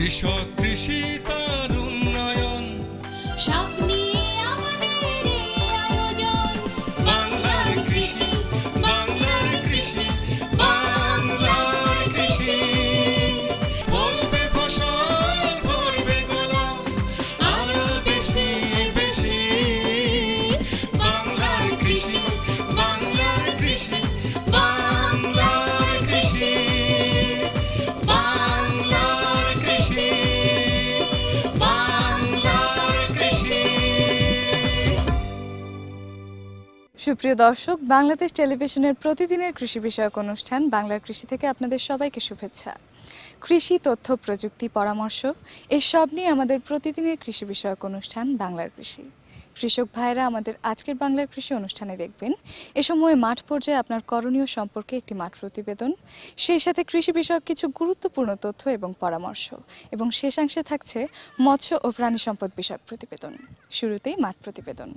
কৃষক কৃষি তার উন্নয়ন। সুপ্রিয় দর্শক, বাংলাদেশ টেলিভিশনের প্রতিদিনের কৃষি বিষয়ক অনুষ্ঠান বাংলার কৃষি থেকে আপনাদের সবাইকে শুভেচ্ছা। কৃষি, তথ্য, প্রযুক্তি, পরামর্শ এই সব নিয়ে আমাদের প্রতিদিনের কৃষি বিষয়ক অনুষ্ঠান বাংলার কৃষি। কৃষক ভাইরা আমাদের আজকের বাংলার কৃষি অনুষ্ঠানে দেখবেন, এ সময় মাঠ পর্যায়ে আপনার করণীয় সম্পর্কে একটি মাঠ প্রতিবেদন, সেই সাথে কৃষি বিষয়ক কিছু গুরুত্বপূর্ণ তথ্য এবং পরামর্শ, এবং শেষাংশে থাকছে মৎস্য ও প্রাণী সম্পদ বিষয়ক প্রতিবেদন। শুরুতেই মাঠ প্রতিবেদন।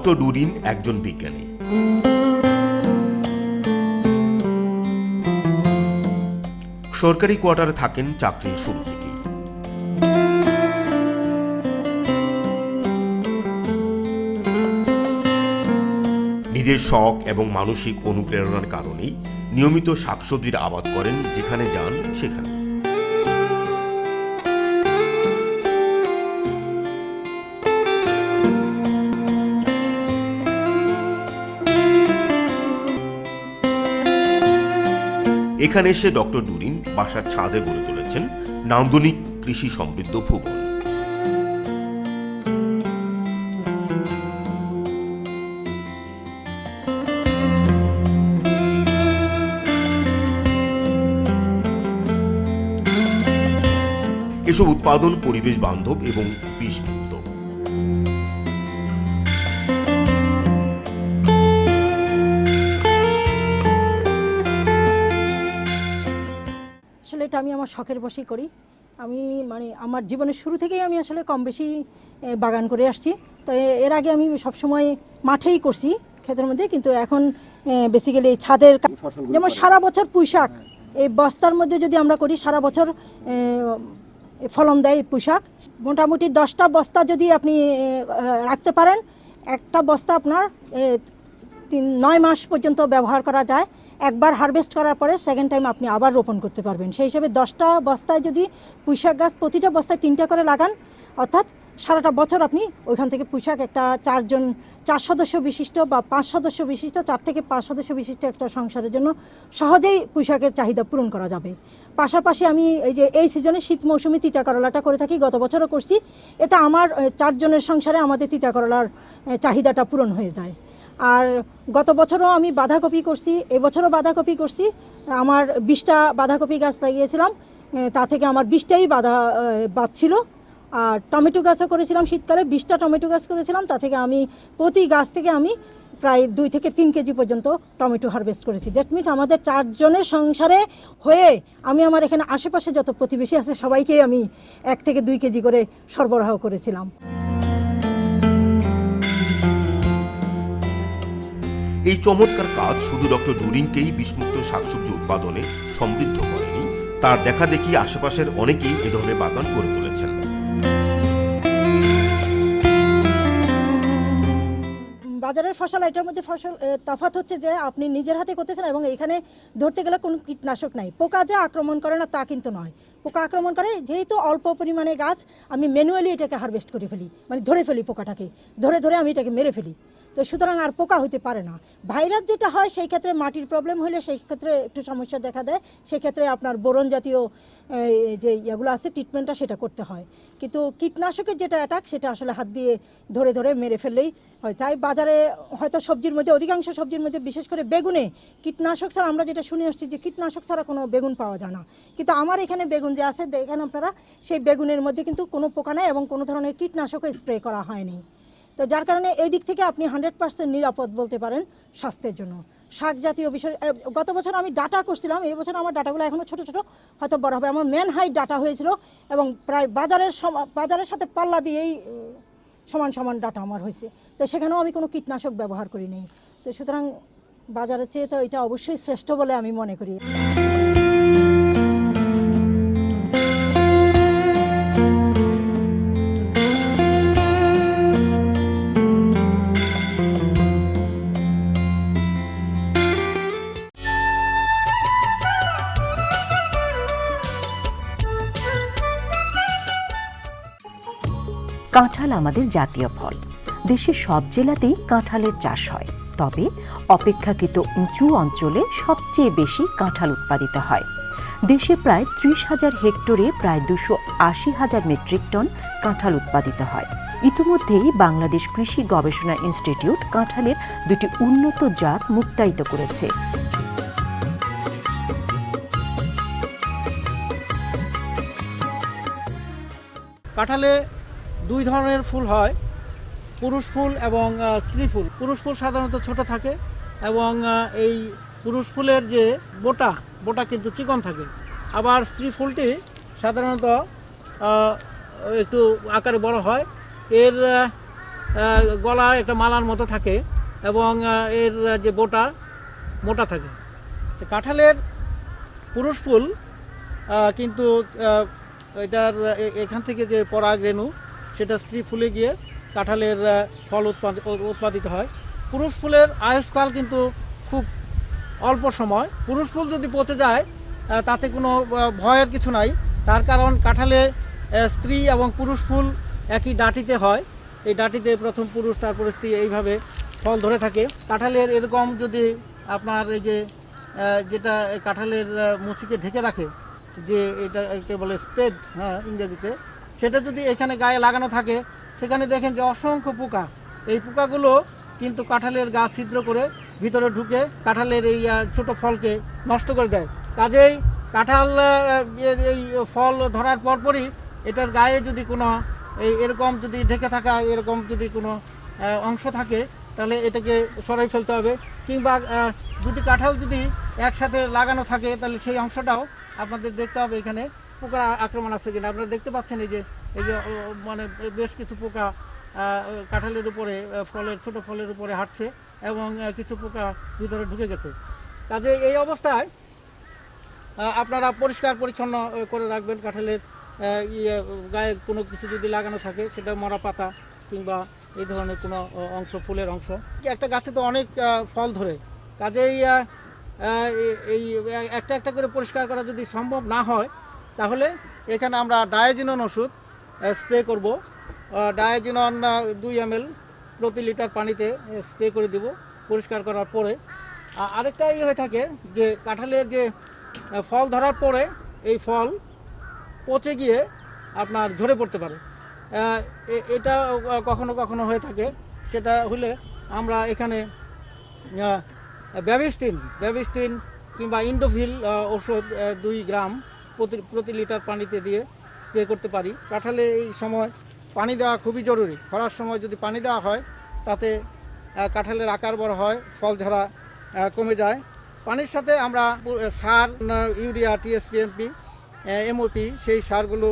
ডক্টর ডুরিন একজন বিজ্ঞানী। সরকারি কোয়ার্টারে থাকেন চাকরির শুরু থেকে নিজের শখ এবং মানসিক অনুপ্রেরণার কারণেই নিয়মিত শাকসবজির আবাদ করেন যেখানে যান সেখানে। এখানে এসে ডক্টর ডুরিন বাসার ছাদে গড়ে তুলেছেন নান্দনিক কৃষি সমৃদ্ধ ভুবন এসব উৎপাদন, পরিবেশ বান্ধব এবং বিষমুক্ত এটা আমি আমার শখের বসেই করি। আমি মানে আমার জীবনের শুরু থেকেই আমি আসলে কম বেশি বাগান করে আসছি। তো এর আগে আমি সবসময় মাঠেই করছি ক্ষেতের মধ্যে কিন্তু এখন বেসিক্যালি ছাদের যেমন সারা বছর পুঁইশাক এই বস্তার মধ্যে যদি আমরা করি সারা বছর ফলন দেয় পুঁইশাক মোটামুটি দশটা বস্তা যদি আপনি রাখতে পারেন একটা বস্তা আপনার তিন নয় মাস পর্যন্ত ব্যবহার করা যায়। একবার হারভেস্ট করার পরে সেকেন্ড টাইম আপনি আবার রোপণ করতে পারবেন। সেই হিসেবে দশটা বস্তায় যদি পুঁইশাক গাছ প্রতিটা বস্তায় তিনটা করে লাগান, অর্থাৎ সারাটা বছর আপনি ওইখান থেকে পুঁইশাক একটা চারজন, চার সদস্য বিশিষ্ট বা পাঁচ সদস্য বিশিষ্ট, চার থেকে পাঁচ সদস্য বিশিষ্ট একটা সংসারের জন্য সহজেই পুঁইশাকের চাহিদা পূরণ করা যাবে। পাশাপাশি আমি এই যে এই সিজনে শীত মৌসুমে তিতা করলাটা করে থাকি, গত বছরও করছি। এটা আমার চারজনের সংসারে আমাদের তিতা করলার চাহিদাটা পূরণ হয়ে যায়। আর গত বছরও আমি বাঁধাকপি করছি, এবছরও বাঁধাকপি করছি। আমার বিশটা বাঁধাকপি গাছ লাগিয়েছিলাম তা থেকে আমার বিশটাই বাঁধা বাঁধছিল আর টমেটো গাছও করেছিলাম শীতকালে, বিশটা টমেটো গাছ করেছিলাম, তা থেকে আমি প্রতি গাছ থেকে আমি প্রায় দুই থেকে তিন কেজি পর্যন্ত টমেটো হারভেস্ট করেছি। দ্যাট মিনস আমাদের চারজনের সংসারে হয়ে আমি আমার এখানে আশেপাশে যত প্রতিবেশী আছে, সবাইকেই আমি এক থেকে দুই কেজি করে সরবরাহ করেছিলাম। এই চমৎকার কাজ শুধু ডক্টর ডুরিনকেই বিষমুক্ত শাকসবজি উৎপাদনে সমৃদ্ধ করেনি, তার দেখা দেখি আশেপাশের অনেকেই এ ধরনের বাগান গড়ে তুলেছেন। বাজারের ফসল, এটার মধ্যে ফসল তফাত হচ্ছে যে আপনি নিজের হাতে করতেছেন এবং এখানে ধরতে গেলে কোনো কীটনাশক নাই। পোকা যে আক্রমণ করে না, তা কিন্তু নয়। পোকা আক্রমণ করে, যেহেতু অল্প পরিমাণে গাছ, আমি ম্যানুয়ালি এটাকে হারভেস্ট করে ফেলি মানে ধরে ফেলি পোকাটাকে। ধরে ধরে আমি এটাকে মেরে ফেলি। তো সুতরাং আর পোকা হতে পারে না। ভাইরাস যেটা হয়, সেই ক্ষেত্রে মাটির প্রবলেম হলে সেই ক্ষেত্রে একটু সমস্যা দেখা দেয়। সেই ক্ষেত্রে আপনার বোরন জাতীয় যে ইয়েগুলো আছে ট্রিটমেন্টটা সেটা করতে হয়। কিন্তু কীটনাশকের যেটা অ্যাটাক সেটা আসলে হাত দিয়ে ধরে ধরে মেরে ফেললেই হয়। তাই বাজারে হয়তো সবজির মধ্যে, অধিকাংশ সবজির মধ্যে, বিশেষ করে বেগুনে, কীটনাশক ছাড়া আমরা যেটা শুনে আসছি যে কীটনাশক ছাড়া কোনো বেগুন পাওয়া যায় না। কিন্তু আমার এখানে বেগুন যে আছে এখানে আপনারা, সেই বেগুনের মধ্যে কিন্তু কোনো পোকা নেই এবং কোনো ধরনের কীটনাশকও স্প্রে করা হয়নি। তো যার কারণে এই দিক থেকে আপনি হান্ড্রেড পার্সেন্ট নিরাপদ বলতে পারেন স্বাস্থ্যের জন্য। শাক জাতীয় বিষয় গত বছর আমি ডাটা করছিলাম, এই বছর আমার ডাটাগুলো এখনও ছোট ছোট, হয়তো বড় হবে। আমার মেন হাইট ডাটা হয়েছিল এবং প্রায় বাজারের বাজারের সাথে পাল্লা দিয়েই সমান সমান ডাটা আমার হয়েছে। তো সেখানেও আমি কোনো কীটনাশক ব্যবহার করি নাই। তো সুতরাং বাজারের চেয়ে তো এটা অবশ্যই শ্রেষ্ঠ বলে আমি মনে করি। কাঁঠাল আমাদের জাতীয় ফল। দেশের সব জেলাতেই কাঁঠালের চাষ হয়। তবে অপেক্ষাকৃত উঁচু অঞ্চলে সবচেয়ে বেশি কাঁঠাল উৎপাদিত হয়। দেশে প্রায় ত্রিশ হাজার হেক্টরে প্রায় দুশো আশি হাজার মেট্রিক টন কাঁঠাল উৎপাদিত হয়। ইতিমধ্যেই বাংলাদেশ কৃষি গবেষণা ইনস্টিটিউট কাঁঠালের দুটি উন্নত জাত মুক্তায়িত করেছে। কাঁঠালে দুই ধরনের ফুল হয়। পুরুষ ফুল এবং স্ত্রী ফুল। পুরুষ ফুল সাধারণত ছোট থাকে এবং এই পুরুষ ফুলের যে বোটা বোটা কিন্তু চিকন থাকে। আবার স্ত্রী ফুলটি সাধারণত একটু আকারে বড় হয়। এর গলা একটা মালার মতো থাকে এবং এর যে বোটা, মোটা থাকে। কাঁঠালের পুরুষ ফুল কিন্তু এটার এখান থেকে যে পরাগ রেণু সেটা স্ত্রী ফুলে গিয়ে কাঁঠালের ফল উৎপাদ- উৎপাদিত হয়। পুরুষ ফুলের আয়ুষ্কাল কিন্তু খুব অল্প সময়। পুরুষ ফুল যদি পচে যায় তাতে কোনো ভয়ের কিছু নাই। তার কারণ কাঁঠালে স্ত্রী এবং পুরুষ ফুল একই ডাটিতে হয়। এই ডাটিতে প্রথম পুরুষ, তারপরে স্ত্রী এইভাবে ফল ধরে থাকে। কাঁঠালের এরকম যদি আপনার এই যে যেটা কাঁঠালের মুচিকে ঢেকে রাখে, যে এটা একে বলে স্পেড হ্যাঁ ইংরেজিতে সেটা যদি এখানে গায়ে লাগানো থাকে, সেখানে দেখেন যে অসংখ্য পোকা। এই পোকাগুলো কিন্তু কাঁঠালের গাছ ছিদ্র করে ভিতরে ঢুকে কাঁঠালের এই ছোট ফলকে নষ্ট করে দেয়। কাজেই কাঁঠাল এই ফল ধরার পরপরই এটার গায়ে যদি কোনো, এই এরকম যদি ঢেকে থাকা, এরকম যদি কোনো অংশ থাকে, তাহলে এটাকে সরাই ফেলতে হবে। কিংবা দুটি কাঁঠাল যদি একসাথে লাগানো থাকে, তাহলে সেই অংশটাও আপনাদের দেখতে হবে এখানে। পোকা আক্রমণ আছে কিনা? আপনারা দেখতে পাচ্ছেন এই যে এই যে মানে বেশ কিছু পোকা কাঁঠালের উপরে ফলের, ছোট ফলের উপরে হাঁটছে এবং কিছু পোকা ভিতরে ঢুকে গেছে। কাজে এই অবস্থায় আপনারা পরিষ্কার পরিচ্ছন্ন করে রাখবেন কাঁঠালের ইয়ে গায়ে কোনো কিছু যদি লাগানো থাকে, সেটা মরা পাতা কিংবা এই ধরনের কোনো অংশ, ফুলের অংশ। একটা গাছে তো অনেক ফল ধরে। কাজেই এই একটা একটা করে পরিষ্কার করা যদি সম্ভব না হয় তাহলে এখানে আমরা ডায়াজিনন ওষুধ স্প্রে করব। ডায়াজিনন দুই এম প্রতি লিটার পানিতে স্প্রে করে দেব পরিষ্কার করার পরে। আরেকটা ইয়ে হয়ে থাকে যে কাঁঠালের যে ফল ধরার পরে এই ফল পচে গিয়ে আপনার ঝরে পড়তে পারে। এটা কখনো কখনো হয়ে থাকে। সেটা হলে আমরা এখানে ব্যাবিস্টিন ব্যাবিস্টিন কিংবা ইন্ডোফিল ওষুধ দুই গ্রাম প্রতি লিটার পানিতে দিয়ে স্প্রে করতে পারি। কাঁঠালে এই সময় পানি দেওয়া খুবই জরুরি। খরার সময় যদি পানি দেওয়া হয়, তাতে কাঁঠালের আকার বড় হয়, ফল ঝরা কমে যায়। পানির সাথে আমরা সার, ইউরিয়া টিএসপিএমপি এমওপি সেই সারগুলো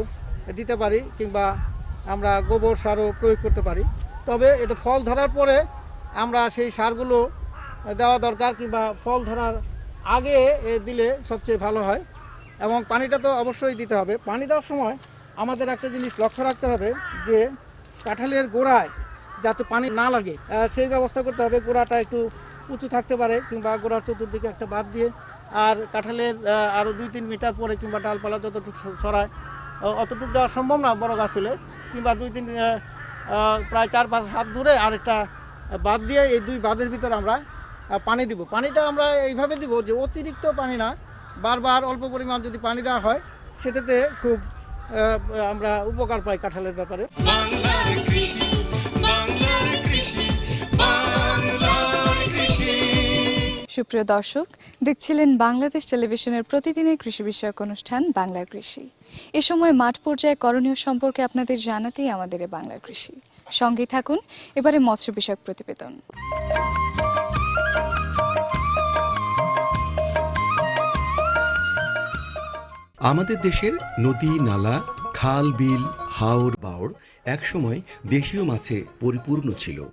দিতে পারি কিংবা আমরা গোবর সারও প্রয়োগ করতে পারি। তবে এটা ফল ধরার পরে আমরা সেই সারগুলো দেওয়া দরকার কিংবা ফল ধরার আগে দিলে সবচেয়ে ভালো হয়। এবং পানিটা তো অবশ্যই দিতে হবে। পানি দেওয়ার সময় আমাদের একটা জিনিস লক্ষ্য রাখতে হবে যে কাঁঠালের গোড়ায় যাতে পানি না লাগে সেই ব্যবস্থা করতে হবে। গোড়াটা একটু উঁচু থাকতে পারে কিংবা গোড়ার চতুর্দিকে একটা বাদ দিয়ে আর কাঁঠালের আরও দুই তিন মিটার পরে কিংবা ডালপালা যতটুকু সরায় অতটুকু দেওয়া সম্ভব না বড় গাছ হলে। কিংবা দুই তিন প্রায় চার পাঁচ হাত দূরে আরেকটা বাদ দিয়ে এই দুই বাঁধের ভিতরে আমরা পানি দিব। পানিটা আমরা এইভাবে দিব যে অতিরিক্ত পানি না বারবার অল্প পরিমাণ যদি পানি দেওয়া হয় সেটাতে খুব আমরা উপকার পাই কাঁঠালের ব্যাপারে। সুপ্রিয় দর্শক দেখছিলেন বাংলাদেশ টেলিভিশনের প্রতিদিনের কৃষি বিষয়ক অনুষ্ঠান বাংলার কৃষি। এ সময় মাঠ পর্যায়ে করণীয় সম্পর্কে আপনাদের জানাতেই আমাদের এ বাংলার কৃষি। সঙ্গে থাকুন এবারে মৎস্য বিষয়ক প্রতিবেদন। আমাদের দেশের নদী, নালা, খাল, বিল, হাওর, বাওর একসময় দেশীয় মাছে পরিপূর্ণ ছিল।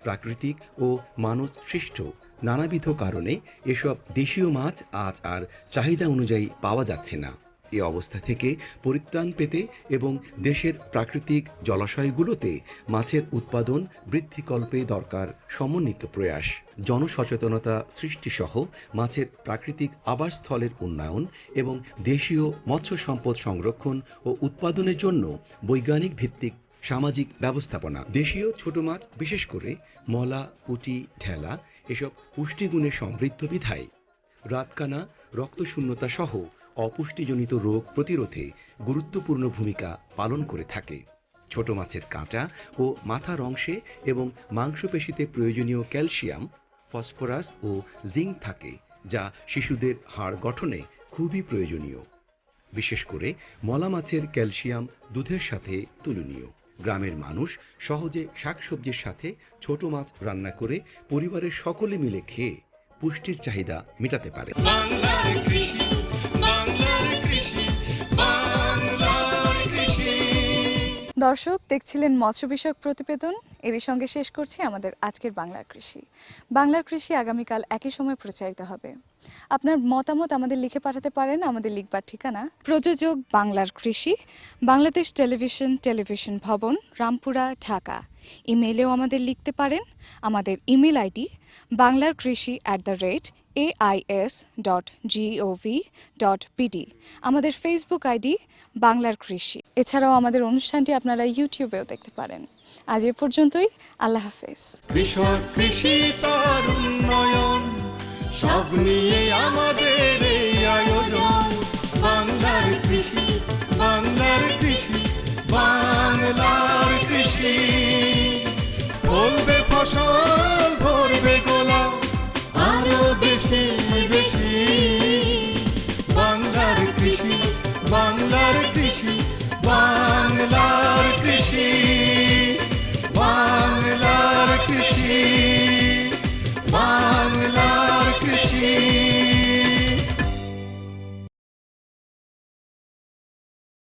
প্রাকৃতিক ও মানুষ সৃষ্ট নানাবিধ কারণে এসব দেশীয় মাছ আজ আর চাহিদা অনুযায়ী পাওয়া যাচ্ছে না। এ অবস্থা থেকে পরিত্রাণ পেতে এবং দেশের প্রাকৃতিক জলাশয়গুলোতে মাছের উৎপাদন বৃদ্ধিকল্পে দরকার সমন্বিত প্রয়াস। জনসচেতনতা সৃষ্টিসহ মাছের প্রাকৃতিক আবাসস্থলের উন্নয়ন এবং দেশীয় মৎস্য সম্পদ সংরক্ষণ ও উৎপাদনের জন্য বৈজ্ঞানিক ভিত্তিক সামাজিক ব্যবস্থাপনা। দেশীয় ছোট মাছ, বিশেষ করে মলা, পুঁটি, ঢেলা এসব পুষ্টিগুণে সমৃদ্ধ বিধায়। রাতকানা, রক্তশূন্যতা সহ অপুষ্টিজনিত রোগ প্রতিরোধে গুরুত্বপূর্ণ ভূমিকা পালন করে থাকে। ছোট মাছের কাঁটা ও মাথার অংশে এবং মাংসপেশিতে প্রয়োজনীয় ক্যালসিয়াম, ফসফরাস ও জিঙ্ক থাকে, যা শিশুদের হাড় গঠনে খুবই প্রয়োজনীয়। বিশেষ করে মলা মাছের ক্যালসিয়াম দুধের সাথে তুলনীয়। গ্রামের মানুষ সহজে শাকসবজির সাথে ছোট মাছ রান্না করে পরিবারের সকলে মিলে খেয়ে পুষ্টির চাহিদা মেটাতে পারে। দর্শক, দেখছিলেন মৎস্য বিষয়ক প্রতিবেদন। এরই সঙ্গে শেষ করছি আমাদের আজকের বাংলার কৃষি। বাংলার কৃষি আগামীকাল একই সময় প্রচারিত হবে। আপনার মতামত আমাদের লিখে পাঠাতে পারেন আমাদের লিখবার ঠিকানা প্রযোজক বাংলার কৃষি, বাংলাদেশ টেলিভিশন টেলিভিশন ভবন, রামপুরা, ঢাকা। ইমেলেও আমাদের লিখতে পারেন। আমাদের ইমেল আইডি বাংলার কৃষি at the rate AIS dot GOV dot PD আমাদের ফেসবুক আইডি বাংলার কৃষি। এছাড়াও আমাদের অনুষ্ঠানটি আপনারা ইউটিউবেও দেখতে পারেন। আজ এ পর্যন্তই, আল্লাহ হাফেজ। বাংলার কৃষি ফসল